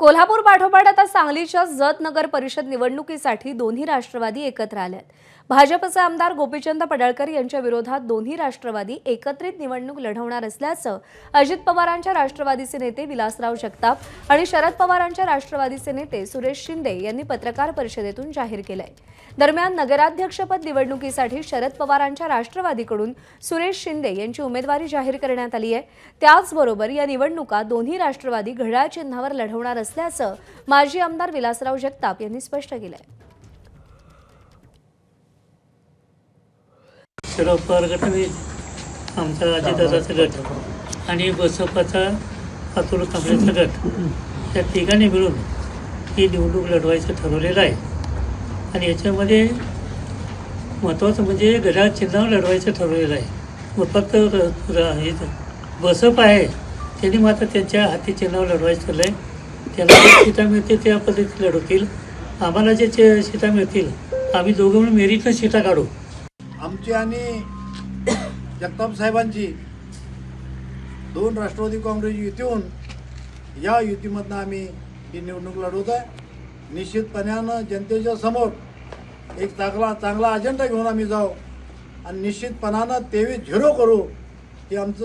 कोल्हापूर पाठोपाठ आता सांगलीच्या जत नगर परिषद निवडणुकीसाठी दोन्ही राष्ट्रवादी एकत्र आल्यात. भाजपचे आमदार गोपीचंद पडळकर यांच्या विरोधात दोन्ही राष्ट्रवादी एकत्रित निवडणूक लढवणार असल्याचं अजित पवारांच्या राष्ट्रवादीचे नेते विलासराव जगताप आणि शरद पवारांच्या राष्ट्रवादीचे नेते सुरेश शिंदे यांनी पत्रकार परिषदेतून जाहीर केलंय. दरम्यान नगराध्यक्षपद निवडणुकीसाठी शरद पवारांच्या राष्ट्रवादीकडून सुरेश शिंदे यांची उमेदवारी जाहीर करण्यात आली आहे त्याचबरोबर या निवडणुका दोन्ही राष्ट्रवादी घड्याळ चिन्हावर लढवणार असल्याचं माजी आमदार विलासराव जगताप यांनी स्पष्ट केलंय. शरद पवार गट आमचा अजितदादाचा गट आणि बसपाचा अतुल कांबळेचा गट या तिघांनी मिळून ही निवडणूक लढवायचं ठरवलेलं आहे. आणि याच्यामध्ये महत्त्वाचं म्हणजे घड्याळ चिन्हावर लढवायचं ठरवलेलं आहे. मग फक्त हे बसप आहे त्यांनी मात्र त्यांच्या हाती चिन्हावर लढवायचं ठरलं आहे त्याला जे सीटा मिळतील त्या पद्धतीने लढवतील आम्हाला जे सीटा मिळतील आम्ही दोघं मिळून मेरीतनं सीटा काढू. आमची आणि जगताप साहेबांची दोन राष्ट्रवादी काँग्रेस युतीहून या युतीमधनं आम्ही ही निवडणूक लढवत आहे. निश्चितपणानं जनतेच्या समोर एक चांगला चांगला अजेंडा घेऊन आम्ही जाऊ आणि निश्चितपणानं तेवीस झिरो करू हे आमचं